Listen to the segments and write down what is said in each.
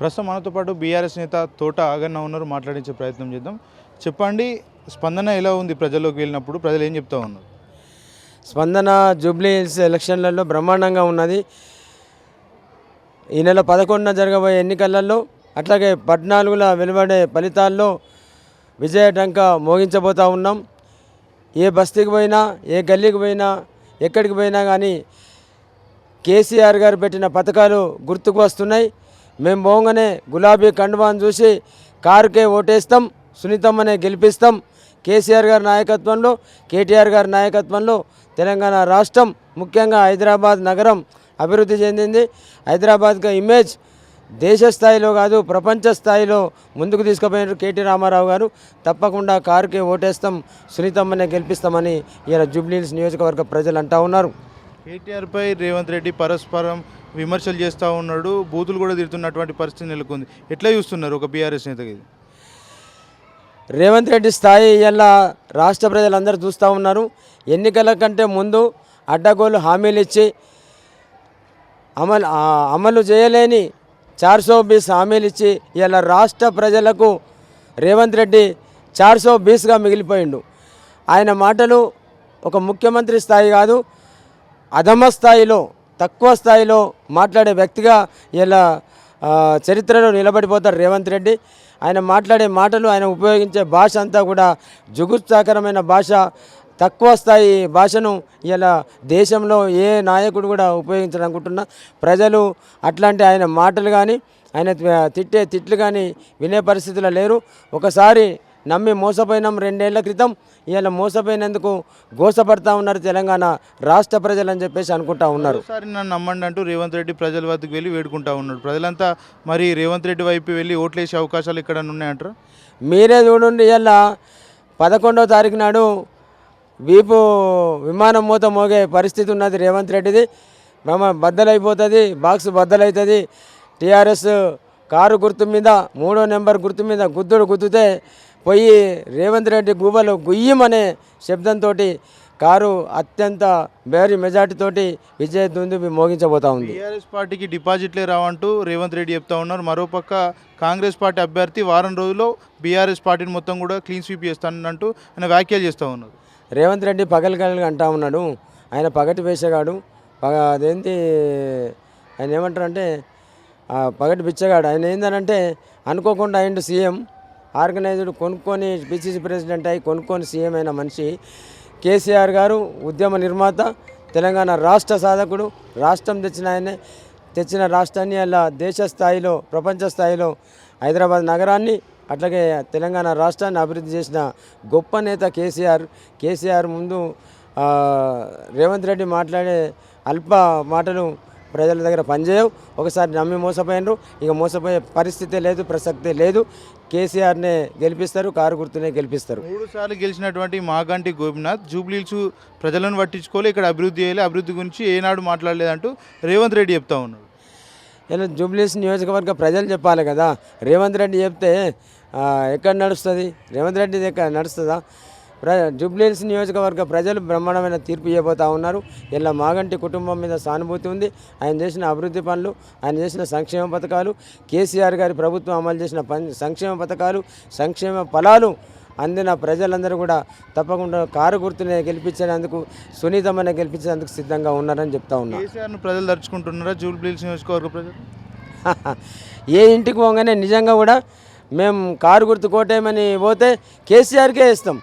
ప్రస్తుతం మనతో పాటు బీఆర్ఎస్ నేత తోట ఆగన్న ఉన్నారు మాట్లాడించే ప్రయత్నం చేద్దాం. చెప్పండి స్పందన ఎలా ఉంది ప్రజల్లోకి వెళ్ళినప్పుడు? ప్రజలు ఏం చెప్తా ఉన్నారు? స్పందన జూబ్లీ హిల్స్ ఎలక్షన్లలో బ్రహ్మాండంగా ఉన్నది. ఈ నెల పదకొండున జరగబోయే ఎన్నికలలో అట్లాగే పద్నాలుగుల వెలువడే ఫలితాల్లో విజయటంక మోగించబోతా ఉన్నాం. ఏ బస్తీకి పోయినా ఏ గల్లీకి పోయినా ఎక్కడికి పోయినా కానీ కేసీఆర్ గారు పెట్టిన పథకాలు గుర్తుకు వస్తున్నాయి. మేము పోగానే గులాబీ కండువాన్ చూసి కారుకే ఓటేస్తాం సునీతమ్మనే గెలిపిస్తాం. కేసీఆర్ గారి నాయకత్వంలో కేటీఆర్ గారి నాయకత్వంలో తెలంగాణ రాష్ట్రం ముఖ్యంగా హైదరాబాద్ నగరం అభివృద్ధి చెందింది. హైదరాబాద్గా ఇమేజ్ దేశ స్థాయిలో కాదు ప్రపంచ స్థాయిలో ముందుకు తీసుకుపోయినారు కేటీ రామారావు గారు. తప్పకుండా కారుకే ఓటేస్తాం సునీతమ్మనే గెలిపిస్తామని ఇలా జూబ్లీహిల్స్ నియోజకవర్గ ప్రజలు అంటా ఉన్నారు. కేటీఆర్పై రేవంత్ రెడ్డి పరస్పరం విమర్శలు చేస్తూ ఉన్నాడు బూతులు కూడా తిడుతున్నటువంటి పరిస్థితి నెలకొంది. ఎట్లా చూస్తున్నారు ఒక బీఆర్ఎస్ నేతకి? ఇది రేవంత్ రెడ్డి స్థాయి ఇలా రాష్ట్ర ప్రజలందరూ చూస్తూ ఉన్నారు. ఎన్నికల కంటే ముందు అడ్డగోలు హామీలు ఇచ్చి అమలు అమలు చేయలేని చార్సో బీస్ హామీలు ఇచ్చి ఇలా రాష్ట్ర ప్రజలకు రేవంత్ రెడ్డి చార్సో బీస్గా మిగిలిపోయిండు. ఆయన మాటలు ఒక ముఖ్యమంత్రి స్థాయి కాదు అధమ స్థాయిలో తక్కువ స్థాయిలో మాట్లాడే వ్యక్తిగా ఇలా చరిత్రలో నిలబడిపోతారు రేవంత్ రెడ్డి. ఆయన మాట్లాడే మాటలు ఆయన ఉపయోగించే భాష అంతా కూడా జుగుత్సాకరమైన భాష. తక్కువ స్థాయి భాషను ఇలా దేశంలో ఏ నాయకుడు కూడా ఉపయోగించాలనుకుంటున్నా ప్రజలు అట్లాంటి ఆయన మాటలు కానీ ఆయన తిట్టే తిట్లు కానీ వినే పరిస్థితుల్లో లేరు. ఒకసారి నమ్మి మోసపోయినాం రెండేళ్ళ క్రితం. ఇలా మోసపోయినందుకు గోసపడతా ఉన్నారు తెలంగాణ రాష్ట్ర ప్రజలు అని చెప్పేసి అనుకుంటా ఉన్నారు. ఒకసారి నన్ను నమ్మండి అంటూ రేవంత్ రెడ్డి ప్రజల వద్దకు వెళ్ళి వేడుకుంటా ఉన్నాడు. ప్రజలంతా మరి రేవంత్ రెడ్డి వైపు వెళ్ళి ఓట్లేసే అవకాశాలు ఇక్కడ ఉన్నాయంటారు మీరే చూడండి ఇలా పదకొండవ తారీఖు నాడు వీపు విమానం మూత మోగే పరిస్థితి ఉన్నది రేవంత్ రెడ్డిది. బ్రహ్మ బద్దలైపోతుంది బాక్స్ బద్దలవుతుంది టీఆర్ఎస్ కారు గుర్తు మీద మూడో నెంబర్ గుర్తు మీద గుద్దుడు గుద్దుతే పోయి రేవంత్ రెడ్డి గువ్వలు గుయ్యమనే శబ్దంతో కారు అత్యంత భారీ మెజార్టీతోటి విజయ దుందుబి మోగించబోతా ఉంది. టీఆర్ఎస్ పార్టీకి డిపాజిట్లే రావంటూ రేవంత్ రెడ్డి చెప్తా ఉన్నారు. మరోపక్క కాంగ్రెస్ పార్టీ అభ్యర్థి వారం రోజుల్లో బీఆర్ఎస్ పార్టీని మొత్తం కూడా క్లీన్ స్వీప్ చేస్తానంటూ ఆయన వ్యాఖ్యలు చేస్తూ ఉన్నారు. రేవంత్ రెడ్డి పగలు కలగా అంటా ఉన్నాడు. ఆయన పగటి వేసేగాడు పగ అదేంటి ఆయన ఏమంటారంటే పగటి బిచ్చగాడు. ఆయన ఏందనంటే అనుకోకుండా అయిండు సీఎం. ఆర్గనైజ్డ్ కొనుక్కొని పిసిసి ప్రెసిడెంట్ అయి కొనుక్కొని సీఎం అయిన మనిషి కేసీఆర్ గారు ఉద్యమ నిర్మాత తెలంగాణ రాష్ట్ర సాధకుడు రాష్ట్రం తెచ్చిన ఆయనే తెచ్చిన రాష్ట్రాన్ని అలా దేశ స్థాయిలో ప్రపంచ స్థాయిలో హైదరాబాద్ నగరాన్ని అట్లాగే తెలంగాణ రాష్ట్రాన్ని అభివృద్ధి చేసిన గొప్ప నేత కేసీఆర్. కేసీఆర్ ముందు రేవంత్ రెడ్డి మాట్లాడే అల్ప మాటలు ప్రజల దగ్గర పనిచేయవు. ఒకసారి నమ్మి మోసపోయినరు. ఇక మోసపోయే పరిస్థితే లేదు ప్రసక్తే లేదు. కేసీఆర్నే గెలిపిస్తారు కారు గుర్తునే గెలిపిస్తారు. మూడు సార్లు గెలిచినటువంటి మాగంటి గోపినాథ్ జూబ్లీల్స్ ప్రజలను పట్టించుకోలే ఇక్కడ అభివృద్ధి చేయాలి. అభివృద్ధి గురించి ఏనాడు మాట్లాడలేదంటూ రేవంత్ రెడ్డి చెప్తా ఉన్నారు. ఇలా జూబ్లీస్ నియోజకవర్గ ప్రజలు చెప్పాలి కదా. రేవంత్ రెడ్డి చెప్తే ఎక్కడ నడుస్తుంది? రేవంత్ రెడ్డి ఎక్కడ నడుస్తుందా? ప్ర జూబ్లీస్ నియోజకవర్గ ప్రజలు బ్రహ్మాండమైన తీర్పు ఇవ్వబోతా ఉన్నారు. ఇలా మాగంటి కుటుంబం మీద సానుభూతి ఉంది. ఆయన చేసిన అభివృద్ధి పనులు ఆయన చేసిన సంక్షేమ పథకాలు కేసీఆర్ గారి ప్రభుత్వం అమలు చేసిన సంక్షేమ పథకాలు సంక్షేమ ఫలాలు అందిన ప్రజలందరూ కూడా తప్పకుండా కారు గుర్తునే గెలిపించేందుకు సునీతమైన గెలిపించేందుకు సిద్ధంగా ఉన్నారని చెప్తా ఉన్నా. ప్రజలు తలుచుకుంటున్నారా? జూబ్లీల్స్ నియోజకవర్గ ప్రజలు? ఏ ఇంటికి పోగానే నిజంగా కూడా మేము కారు గుర్తు కోటేయమని పోతే కేసీఆర్కే ఇస్తాం.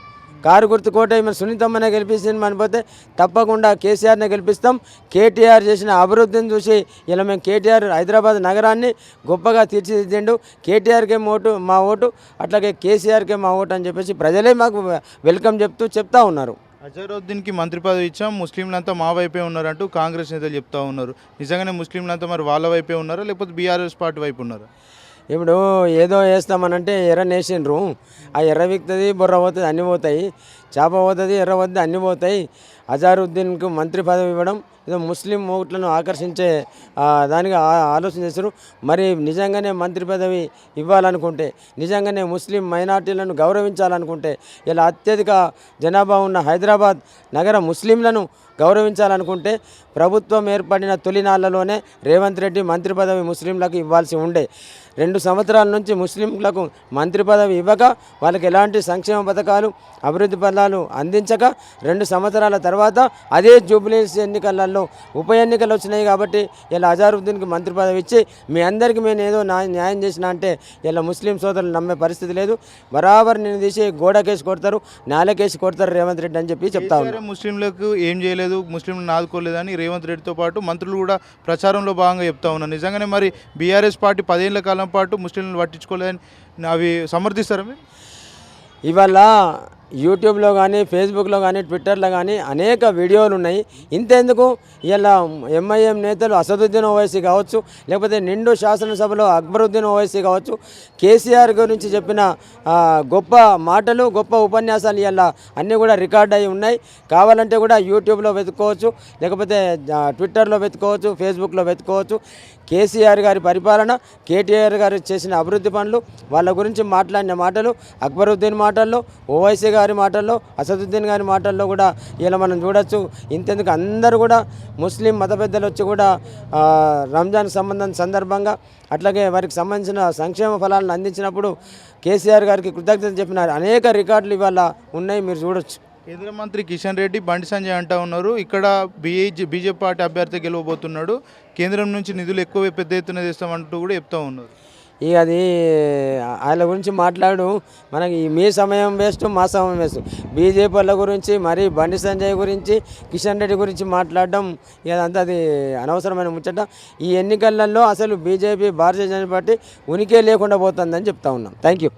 కారు గుర్తు కోటేయమని సునీతమ్మనే గెలిపిస్తుంది అని పోతే తప్పకుండా కేసీఆర్నే గెలిపిస్తాం. కేటీఆర్ చేసిన అభివృద్ధిని చూసి ఇలా మేము కేటీఆర్ హైదరాబాద్ నగరాన్ని గొప్పగా తీర్చిదిద్దిండు. కేటీఆర్కే ఓటు మా ఓటు అట్లాగే కేసీఆర్కే మా ఓటు అని చెప్పేసి ప్రజలే మాకు వెల్కమ్ చెప్తూ చెప్తా ఉన్నారు. అజరుద్దీన్కి మంత్రి పదవి ఇచ్చాం. ముస్లింలంతా మా వైపే ఉన్నారంటూ కాంగ్రెస్ నేతలు చెప్తా ఉన్నారు. నిజంగానే ముస్లింలంతా మరి వాళ్ళ వైపే ఉన్నారా? లేకపోతే బీఆర్ఎస్ పార్టీ వైపు ఉన్నారా? ఇప్పుడు ఏదో వేస్తామనంటే ఎర్ర నేసిండ్రు. ఆ ఎర్ర విక్తుంది బుర్ర పోతుంది అన్నీ పోతాయి. చేప పోతుంది ఎర్ర వద్ద అన్నీ పోతాయి. అజారుద్దీన్కు మంత్రి పదవి ఇవ్వడం ఏదో ముస్లిం ఓట్లను ఆకర్షించే దానిగా ఆలోచన చేశారు. మరి నిజంగానే మంత్రి పదవి ఇవ్వాలనుకుంటే నిజంగానే ముస్లిం మైనార్టీలను గౌరవించాలనుకుంటే ఇలా అత్యధిక జనాభా ఉన్న హైదరాబాద్ నగర ముస్లింలను గౌరవించాలనుకుంటే ప్రభుత్వం ఏర్పడిన తొలినాళ్ళలోనే రేవంత్ రెడ్డి మంత్రి పదవి ముస్లింలకు ఇవ్వాల్సి ఉండే. రెండు సంవత్సరాల నుంచి ముస్లింలకు మంత్రి పదవి ఇవ్వక వాళ్ళకి ఎలాంటి సంక్షేమ పథకాలు అభివృద్ధి ఫలాలు అందించక రెండు సంవత్సరాల తర్వాత అదే జూబ్లీస్ ఎన్నికలలో ఉప ఎన్నికలు వచ్చినాయి కాబట్టి ఇలా అజారుద్దీన్కి మంత్రి పదవి ఇచ్చి మీ అందరికీ మేము ఏదో న్యాయం చేసిన అంటే ఇలా ముస్లిం సోదరులు నమ్మే పరిస్థితి లేదు. బరాబర్ నేను తీసి గోడకేసి కొడతారు నేలకేసి కొడతారు రేవంత్ రెడ్డి అని చెప్పి చెప్తా ఉన్నాను కేసీఆర్ ముస్లింలకు ఏం చేయలేదు ముస్లింలను ఆదుకోలేదని రేవంత్ రెడ్డితో పాటు మంత్రులు కూడా ప్రచారంలో భాగంగా చెప్తా ఉన్నారు. నిజంగానే మరి బీఆర్ఎస్ పార్టీ పదేళ్ళ కాలం పాటు ముస్లింలను పట్టించుకోలేదని అవి సమర్థిస్తారా మీరు? ఇవాళ యూట్యూబ్లో కానీ ఫేస్బుక్లో కానీ ట్విట్టర్లో కానీ అనేక వీడియోలు ఉన్నాయి. ఇంతెందుకు? ఇలా ఎంఐఎం నేతలు అసదుద్దీన్ ఓవైసీ కావచ్చు లేకపోతే నిండు శాసనసభలో అక్బరుద్దీన్ ఓవైసీ కావచ్చు కేసీఆర్ గురించి చెప్పిన గొప్ప మాటలు గొప్ప ఉపన్యాసాలు ఇలా అన్నీ కూడా రికార్డ్ అయి ఉన్నాయి. కావాలంటే కూడా యూట్యూబ్లో వెతుక్కోవచ్చు లేకపోతే ట్విట్టర్లో వెతుక్కోవచ్చు ఫేస్బుక్లో వెతుక్కోవచ్చు. కేసీఆర్ గారి పరిపాలన కేటీఆర్ గారు చేసిన అభివృద్ధి పనులు వాళ్ళ గురించి మాట్లాడిన మాటలు అక్బరుద్దీన్ మాటల్లో ఓవైసీ గారి మాటల్లో అసదుద్దీన్ గారి మాటల్లో కూడా ఇలా మనం చూడొచ్చు. ఇంతెందుకు అందరూ కూడా ముస్లిం మత పెద్దలు వచ్చి కూడా రంజాన్ సంబంధం సందర్భంగా అట్లాగే వారికి సంబంధించిన సంక్షేమ ఫలాలను అందించినప్పుడు కేసీఆర్ గారికి కృతజ్ఞతలు చెప్పిన అనేక రికార్డులు ఇవాళ ఉన్నాయి మీరు చూడొచ్చు. కేంద్ర మంత్రి కిషన్ రెడ్డి బండి సంజయ్ అంటా ఉన్నారు. ఇక్కడ బీఏజీ బీజేపీ పార్టీ అభ్యర్థి గెలవబోతున్నాడు. కేంద్రం నుంచి నిధులు ఎక్కువ పెద్ద ఎత్తున చేస్తామంటూ కూడా చెప్తా ఉన్నారు. ఇక అది వాళ్ళ గురించి మాట్లాడు. మనకి మీ సమయం వేస్ట్ మా సమయం వేస్ట్. బీజేపీ వాళ్ళ గురించి మరి బండి సంజయ్ గురించి కిషన్ రెడ్డి గురించి మాట్లాడడం ఇదంతా అది అనవసరమైన ముచ్చట. ఈ ఎన్నికలలో అసలు బీజేపీ భారతీయ జనతా పార్టీ ఉనికే లేకుండా పోతుందని చెప్తా ఉన్నాం. Thank you